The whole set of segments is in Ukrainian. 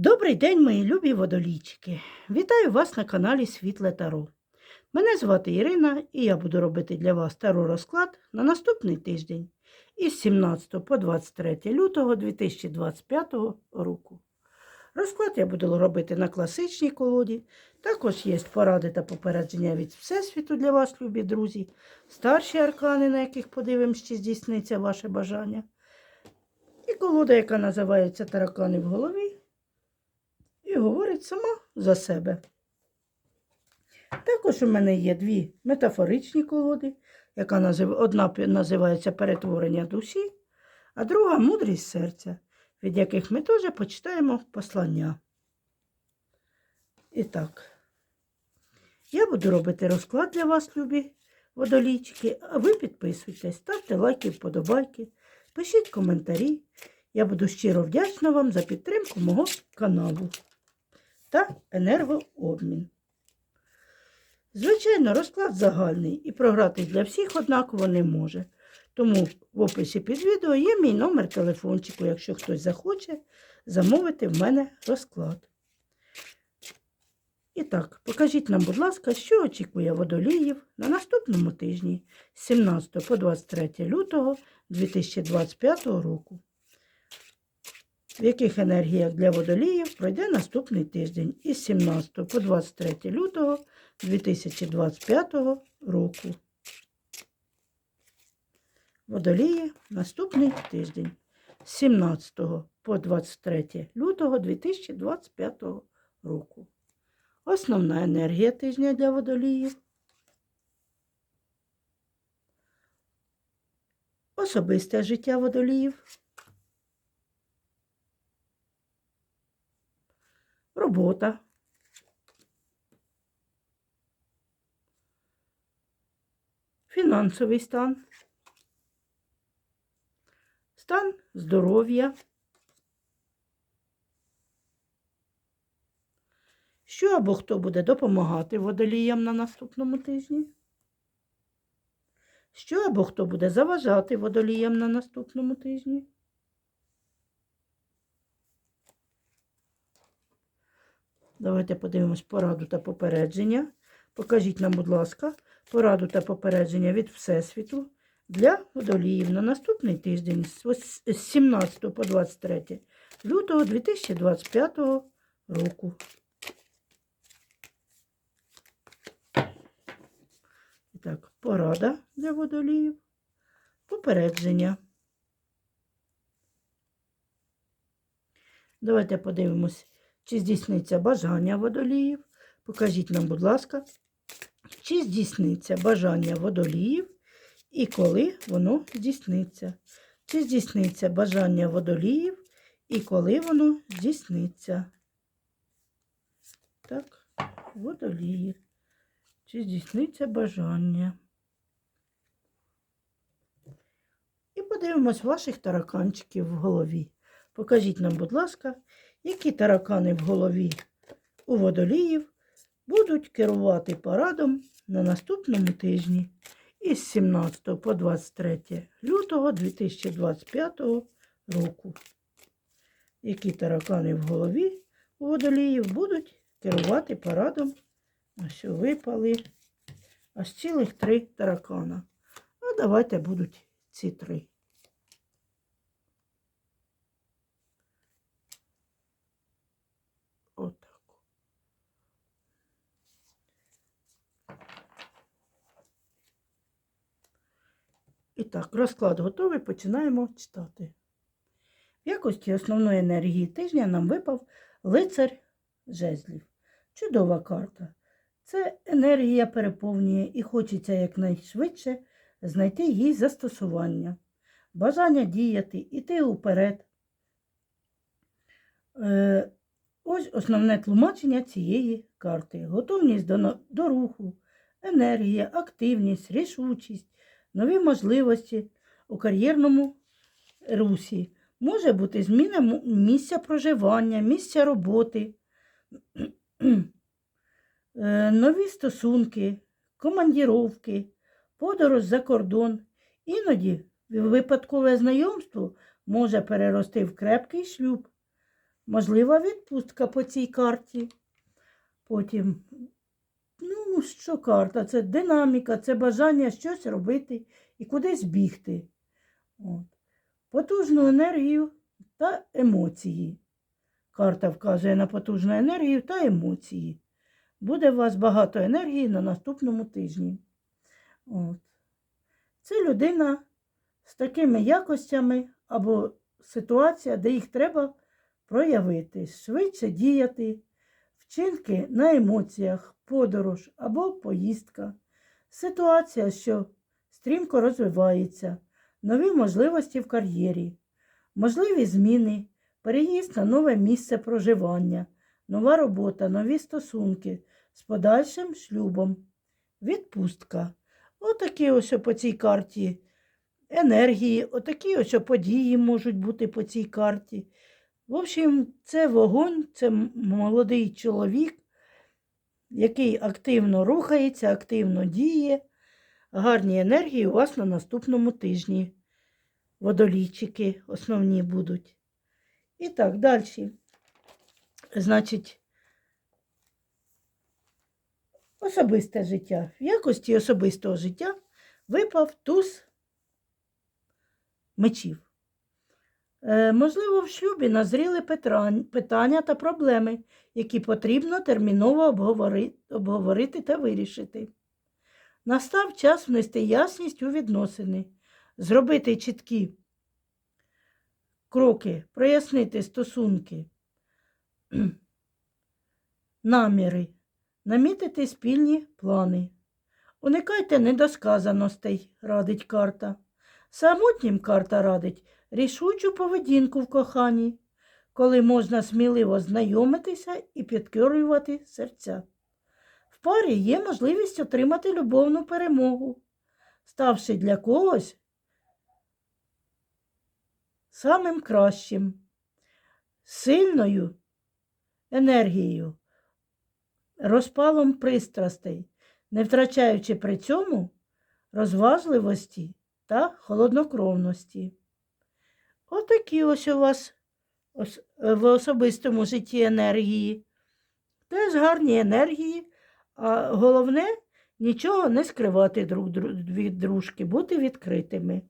Добрий день, мої любі водолійчики! Вітаю вас на каналі Світле Таро. Мене звати Ірина і я буду робити для вас таро розклад на наступний тиждень із 17 по 23 лютого 2025 року. Розклад я буду робити на класичній колоді. Також є поради та попередження від Всесвіту для вас, любі друзі, старші аркани, на яких подивимось, чи здійсниться ваше бажання. І колода, яка називається Таракани в голові і говорить сама за себе. Також у мене є дві метафоричні колоди, яка назив... одна називається Перетворення душі, а друга мудрість серця, від яких ми теж почитаємо послання. І так, я буду робити розклад для вас, любі водолійчики, а ви підписуйтесь, ставте лайки, вподобайки, пишіть коментарі. Я буду щиро вдячна вам за підтримку мого каналу та енергообмін. Звичайно, розклад загальний і програти для всіх однаково не може. Тому в описі під відео є мій номер телефончику, якщо хтось захоче замовити в мене розклад. І так, покажіть нам, будь ласка, що очікує водоліїв на наступному тижні з 17 по 23 лютого 2025 року в яких енергіях для водоліїв пройде наступний тиждень із 17 по 23 лютого 2025 року. Водолії наступний тиждень з 17 по 23 лютого 2025 року. Основна енергія тижня для водоліїв. Особисте життя водоліїв. Робота. Фінансовий стан, стан здоров'я. Що або хто буде допомагати водоліям на наступному тижні? Що або хто буде заважати водоліям на наступному тижні? Давайте подивимось пораду та попередження. Покажіть нам, будь ласка, пораду та попередження від Всесвіту для водоліїв на наступний тиждень з 17 по 23 лютого 2025 року. Так, порада для водоліїв. Попередження. Давайте подивимось, чи здійсниться бажання водоліїв. Покажіть нам, будь ласка, чи здійсниться бажання водоліїв і коли воно здійсниться. Чи здійсниться бажання водоліїв і коли воно здійсниться. Так, водолії. Чи здійсниться бажання. І подивимось ваших тараканчиків в голові. Покажіть нам, будь ласка, які таракани в голові у водоліїв будуть керувати парадом на наступному тижні із 17 по 23 лютого 2025 року. Які таракани в голові у водоліїв будуть керувати парадом? Ось випали аж цілих три таракана. А давайте будуть ці три. І так, розклад готовий, починаємо читати. В якості основної енергії тижня нам випав лицар жезлів. Чудова карта. Це енергія переповнює і хочеться якнайшвидше знайти їй застосування, бажання діяти, іти уперед. Е, Ось основне тлумачення цієї карти. Готовність до, до руху, енергія, активність, рішучість, нові можливості у кар'єрному русі. Може бути зміна місця проживання, місця роботи, е, нові стосунки, командіровки, подорож за кордон. Іноді випадкове знайомство може перерости в крепкий шлюб. Можлива відпустка по цій карті. Потім, ну, що карта? Це динаміка, це бажання щось робити і кудись бігти. От. Потужну енергію та емоції. Карта вказує на потужну енергію та емоції. Буде у вас багато енергії на наступному тижні. От. Це людина з такими якостями або ситуація, де їх треба проявити, швидше діяти, вчинки на емоціях, подорож або поїздка, ситуація, що стрімко розвивається, нові можливості в кар'єрі, можливі зміни, переїзд на нове місце проживання, нова робота, нові стосунки з подальшим шлюбом, відпустка. Отакі ось по цій карті енергії, отакі ось події можуть бути по цій карті. В общем, це вогонь, це молодий чоловік, який активно рухається, активно діє. Гарні енергії у вас на наступному тижні. Водолійчики основні будуть. І так, далі. Значить, особисте життя. В якості особистого життя випав туз мечів. Е, можливо, в шлюбі назріли питання та проблеми, які потрібно терміново обговорити та вирішити. Настав час внести ясність у відносини, зробити чіткі кроки, прояснити стосунки, наміри, намітити спільні плани. Уникайте недосказаностей, радить карта. Самотнім карта радить рішучу поведінку в коханні, коли можна сміливо знайомитися і підкорювати серця. В парі є можливість отримати любовну перемогу, ставши для когось самим кращим, сильною енергією, розпалом пристрастей, не втрачаючи при цьому розважливості та холоднокровності. Отакі ось у вас е, в особистому житті енергії. Теж гарні енергії, а головне нічого не скривати друг від дружки, бути відкритими.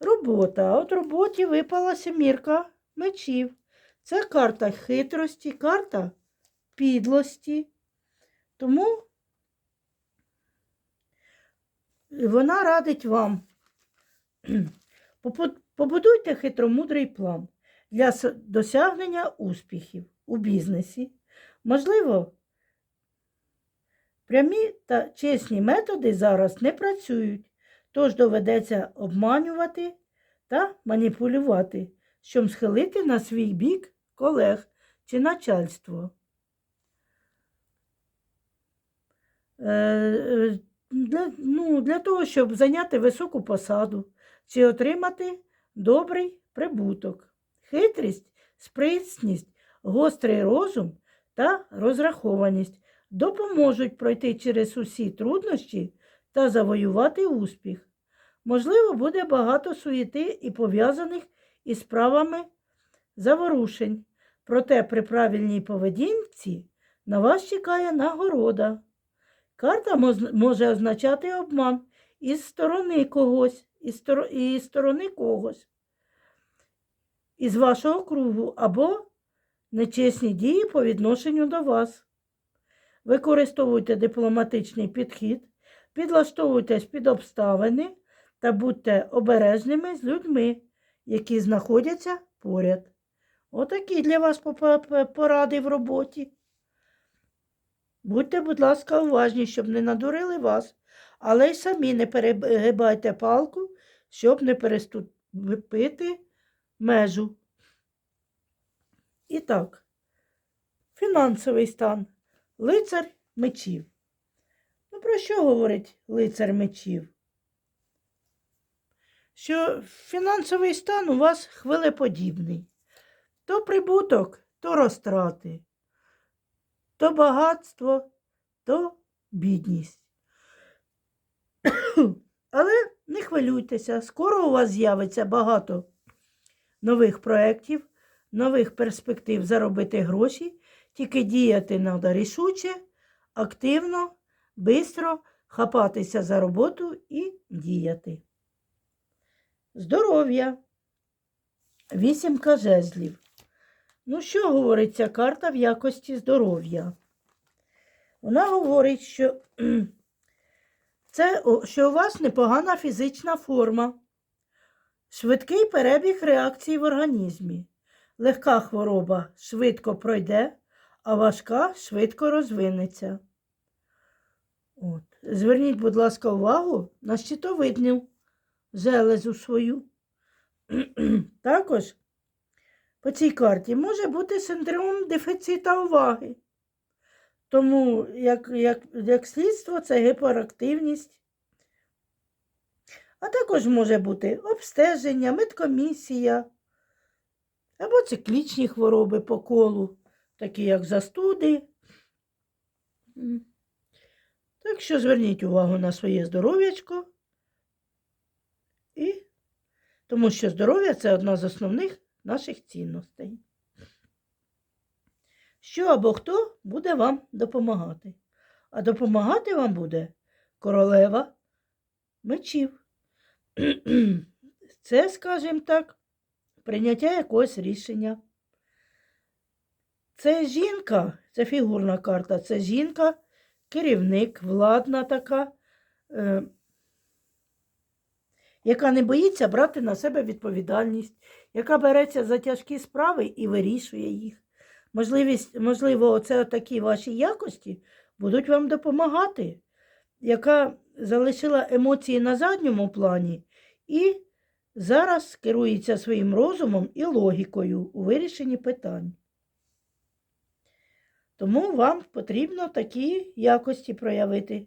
Робота. От роботі випала сімірка мечів. Це карта хитрості, карта підлості. Тому вона радить вам побудуйте хитромудрий план для досягнення успіхів у бізнесі. Можливо, прямі та чесні методи зараз не працюють, тож доведеться обманювати та маніпулювати, щоб схилити на свій бік колег чи начальство. Е, е, Для, ну, для того, щоб зайняти високу посаду чи отримати добрий прибуток. Хитрість, спритність, гострий розум та розрахованість допоможуть пройти через усі труднощі та завоювати успіх. Можливо, буде багато суєти і пов'язаних із справами заворушень. Проте при правильній поведінці на вас чекає нагорода. Карта може означати обман із сторони когось, із стор- із сторони когось, із вашого кругу або нечесні дії по відношенню до вас. Використовуйте дипломатичний підхід, підлаштовуйтесь під обставини та будьте обережними з людьми, які знаходяться поряд. Отакі для вас поради в роботі. Будьте, будь ласка, уважні, щоб не надурили вас, але й самі не перегибайте палку, щоб не переступити межу. І так, фінансовий стан. Лицар мечів. Ну, про що говорить лицар мечів? Що фінансовий стан у вас хвилеподібний. То прибуток, то розтрати то багатство, то бідність. Але не хвилюйтеся, скоро у вас з'явиться багато нових проєктів, нових перспектив заробити гроші, тільки діяти треба рішуче, активно, швидко, хапатися за роботу і діяти. Здоров'я. Вісімка жезлів. Ну, що говорить ця карта в якості здоров'я? Вона говорить, що, це, що у вас непогана фізична форма, швидкий перебіг реакцій в організмі. Легка хвороба швидко пройде, а важка швидко розвинеться. От. Зверніть, будь ласка, увагу на щитовидню железу свою. Також по цій карті може бути синдром дефіцита уваги. Тому, як, як, як слідство, це гіперактивність. А також може бути обстеження, медкомісія або циклічні хвороби по колу, такі як застуди. Так що зверніть увагу на своє здоров'ячко. І тому що здоров'я це одна з основних наших цінностей. Що або хто буде вам допомагати? А допомагати вам буде королева мечів. Це, скажімо так, прийняття якогось рішення. Це жінка, це фігурна карта, це жінка, керівник, владна така, е, яка не боїться брати на себе відповідальність, яка береться за тяжкі справи і вирішує їх. Можливість, можливо, оце такі ваші якості будуть вам допомагати, яка залишила емоції на задньому плані і зараз керується своїм розумом і логікою у вирішенні питань. Тому вам потрібно такі якості проявити.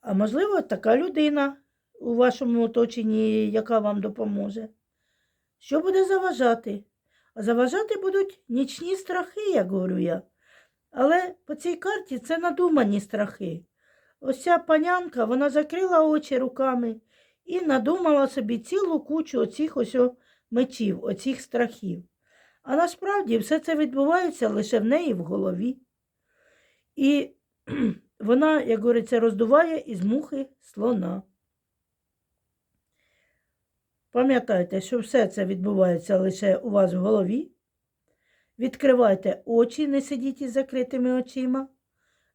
А можливо, така людина у вашому оточенні, яка вам допоможе. Що буде заважати? Заважати будуть нічні страхи, як говорю я. Але по цій карті це надумані страхи. Ось ця панянка, вона закрила очі руками і надумала собі цілу кучу оцих ось мечів, оцих страхів. А насправді все це відбувається лише в неї в голові. І вона, як говориться, роздуває із мухи слона. Пам'ятайте, що все це відбувається лише у вас в голові. Відкривайте очі, не сидіть із закритими очима.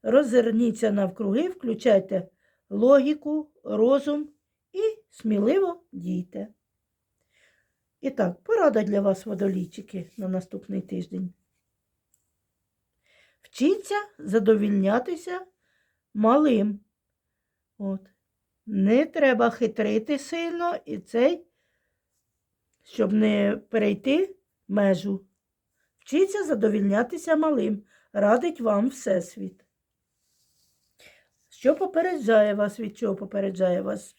Розверніться навкруги, включайте логіку, розум і сміливо дійте. І так, порада для вас, водолійчики, на наступний тиждень. Вчіться задовільнятися малим. От. Не треба хитрити сильно і цей, щоб не перейти межу. Вчіться задовільнятися малим, радить вам Всесвіт. Що попереджає вас, від чого попереджає вас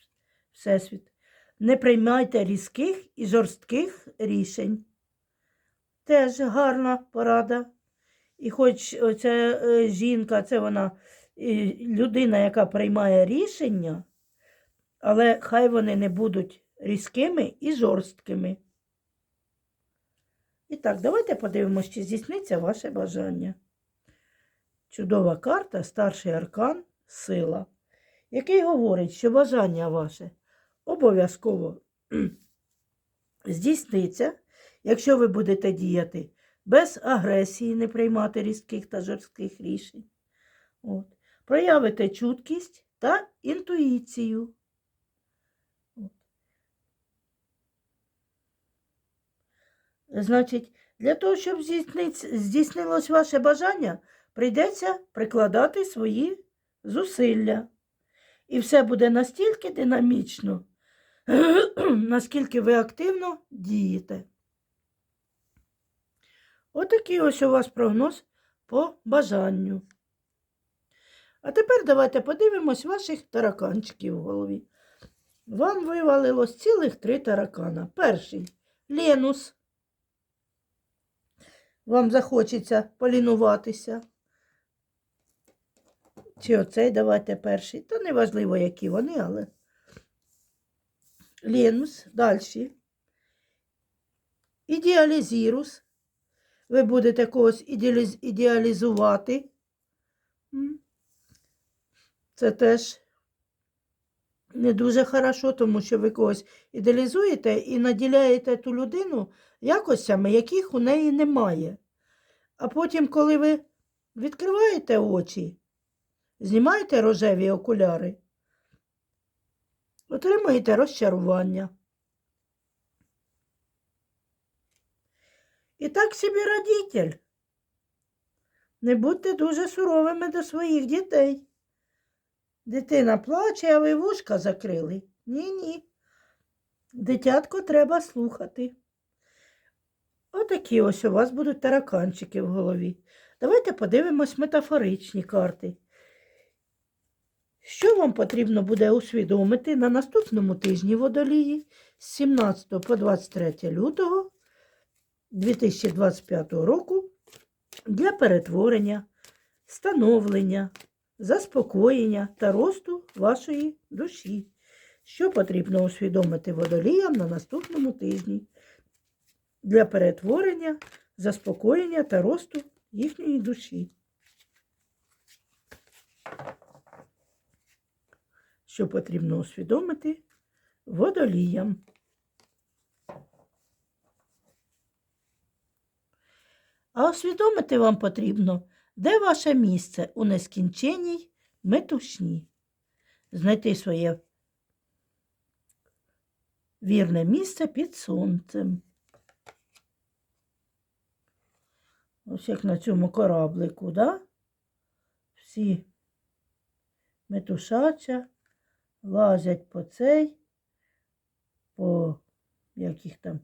Всесвіт? Не приймайте різких і жорстких рішень. Теж гарна порада. І хоч ця жінка, це вона е, людина, яка приймає рішення, але хай вони не будуть різкими і жорсткими. І так, давайте подивимося, чи здійсниться ваше бажання. Чудова карта, старший аркан, сила, який говорить, що бажання ваше обов'язково здійсниться, якщо ви будете діяти без агресії, не приймати різких та жорстких рішень. От. Проявите чуткість та інтуїцію. Значить, для того, щоб здійснилось ваше бажання, прийдеться прикладати свої зусилля. І все буде настільки динамічно, наскільки ви активно дієте. Отакий ось у вас прогноз по бажанню. А тепер давайте подивимось ваших тараканчиків в голові. Вам вивалилось цілих три таракана. Перший Ленус. Вам захочеться полінуватися. Чи оцей давайте перший. Та неважливо, які вони, але. Ленус, далі. ідеалізірус. Ви будете когось ідеаліз- ідеалізувати. Це теж не дуже хорошо, тому що ви когось ідеалізуєте і наділяєте ту людину якостями, яких у неї немає. А потім, коли ви відкриваєте очі, знімаєте рожеві окуляри, отримуєте розчарування. І так собі родитель. Не будьте дуже суровими до своїх дітей. Дитина плаче, а ви вушка закрили. Ні-ні. Дитятко треба слухати. Отакі ось у вас будуть тараканчики в голові. Давайте подивимось метафоричні карти. Що вам потрібно буде усвідомити на наступному тижні водолії з 17 по 23 лютого 2025 року для перетворення, становлення, заспокоєння та росту вашої душі. Що потрібно усвідомити водоліям на наступному тижні для перетворення, заспокоєння та росту їхньої душі. Що потрібно усвідомити водоліям. А усвідомити вам потрібно, де ваше місце у нескінченій метушні. Знайти своє вірне місце під сонцем. Ось як на цьому кораблику, да? Всі метушача лазять по цей, по яких там,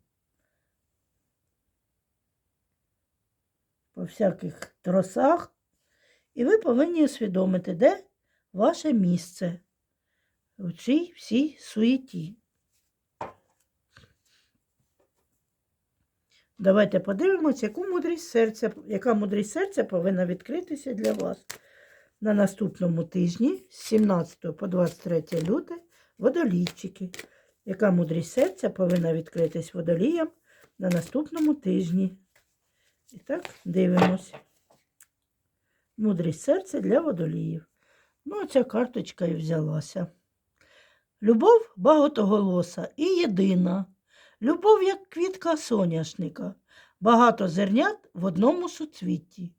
по всяких тросах. І ви повинні усвідомити, де ваше місце у цій всій суєті. Давайте подивимось, яку мудрість серця, яка мудрість серця повинна відкритися для вас на наступному тижні з 17 по 23 люте водолійчики. Яка мудрість серця повинна відкритись водоліям на наступному тижні. І так, дивимось. Мудрість серця для водоліїв. Ну, ця карточка і взялася. Любов багатоголоса і єдина. Любов, як квітка соняшника, багато зернят в одному суцвітті,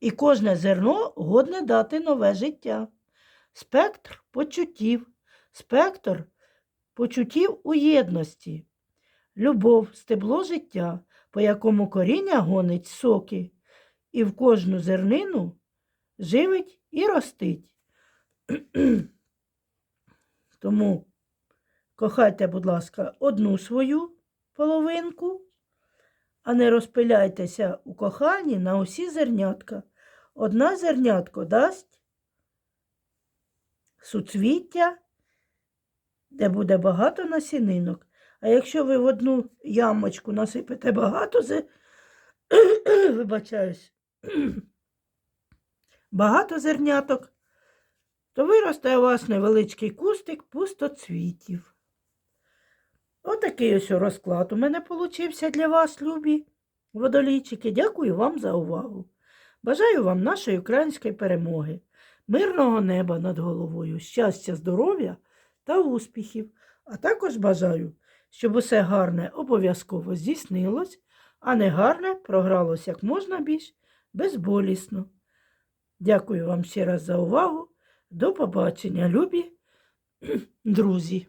і кожне зерно годне дати нове життя. Спектр почуттів, спектр почуттів у єдності, любов, стебло життя, по якому коріння гонить соки, і в кожну зернину живить і ростить. Тому кохайте, будь ласка, одну свою половинку, а не розпиляйтеся у коханні на усі зернятка. Одна зернятко дасть суцвіття, де буде багато насінинок. А якщо ви в одну ямочку насипете багато зе... вибачаюсь, багато зерняток, то виросте у вас невеличкий кустик пустоцвітів. Отакий ось розклад у мене получився для вас, любі водолійчики. Дякую вам за увагу. Бажаю вам нашої української перемоги, мирного неба над головою, щастя, здоров'я та успіхів. А також бажаю, щоб усе гарне обов'язково здійснилось, а не гарне програлось як можна більш безболісно. Дякую вам ще раз за увагу. До побачення, любі друзі!